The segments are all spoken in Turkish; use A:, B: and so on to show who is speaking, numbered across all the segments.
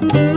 A: Thank you.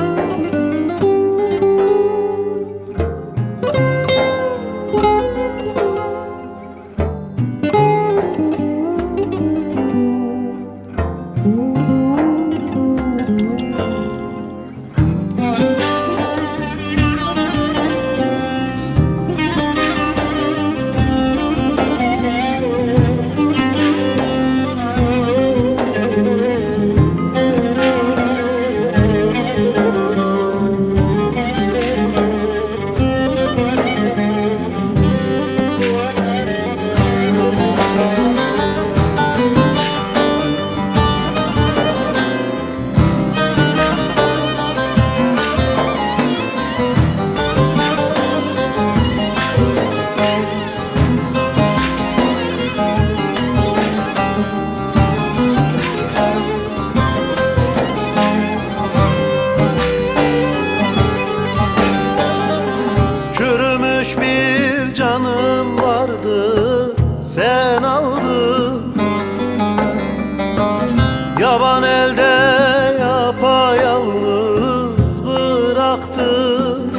A: Çürümüş bir canım vardı sen aldın. Yaban elde yapayalnız bıraktın.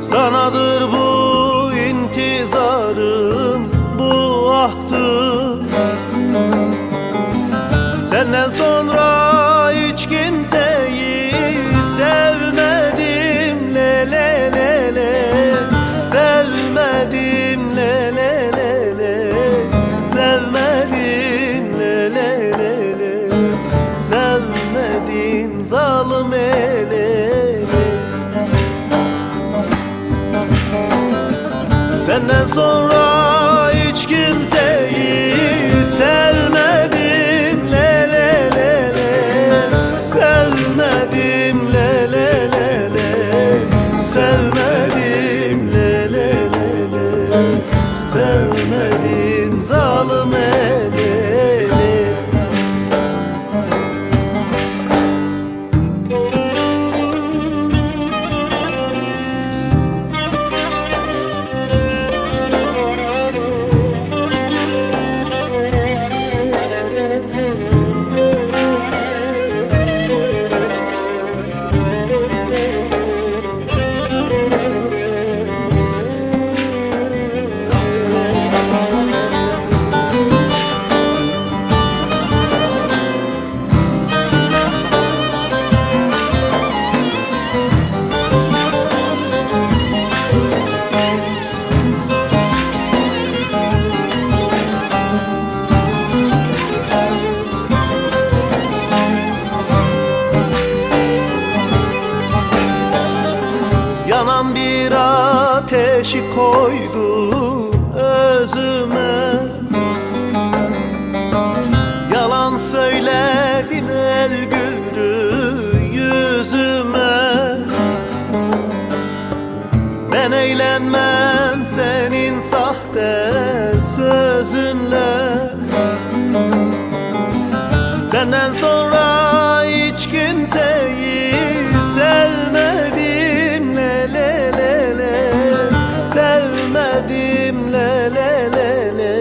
A: Sanadır bu intizarım bu ahtım Senden sonra zalim ele Senden sonra hiç kimseyi sevmedim. Le le le le. Sevmedim le le le le. Sevmedim le le le le. Sevmedim zalim ele Yanan bir ateşi koydu özüme. Yalan söyledin el güldü yüzüme. Ben eğlenmem senin sahte sözünle. Senden sonra hiç kimseyi sevmedim Sevmedim le le le le.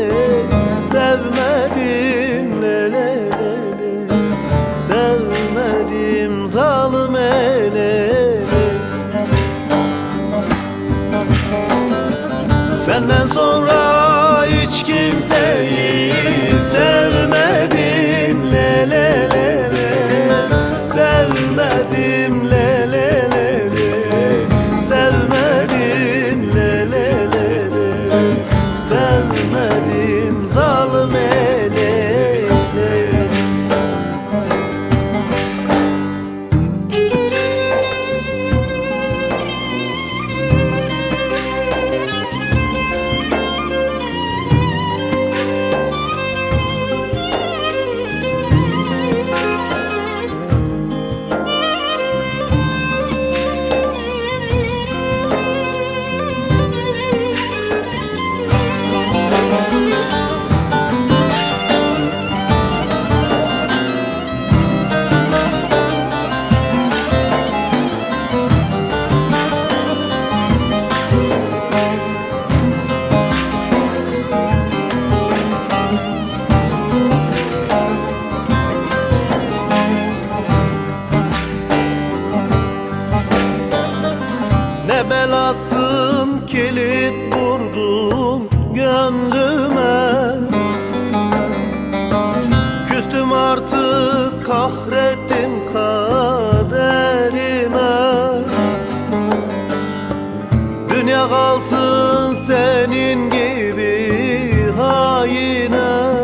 A: Sevmedim le le le le. Sevmedim zalim ele Senden sonra hiç kimseyi sevmedim le le le le. Sevmedim le Ne belasın kilit vurdum gönlüme. Küstüm artık kahrettim kaderime. Dünya kalsın senin gibi haine.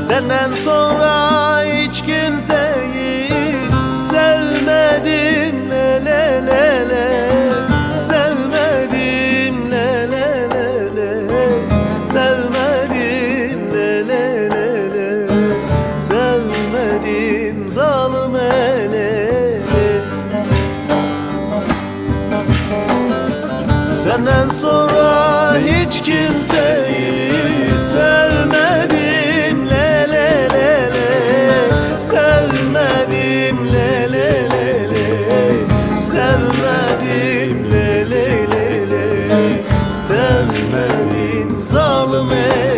A: Senden sonra hiç kimseyi sevmedim le le le le. Sevmedim le le le le. Sevmedim le le le le. Sevmedim zalim ele Senden sonra hiç kimseyi sevmedim le le le le. Sevmedim Sevmedim le le le le. Sevmedim zalim ele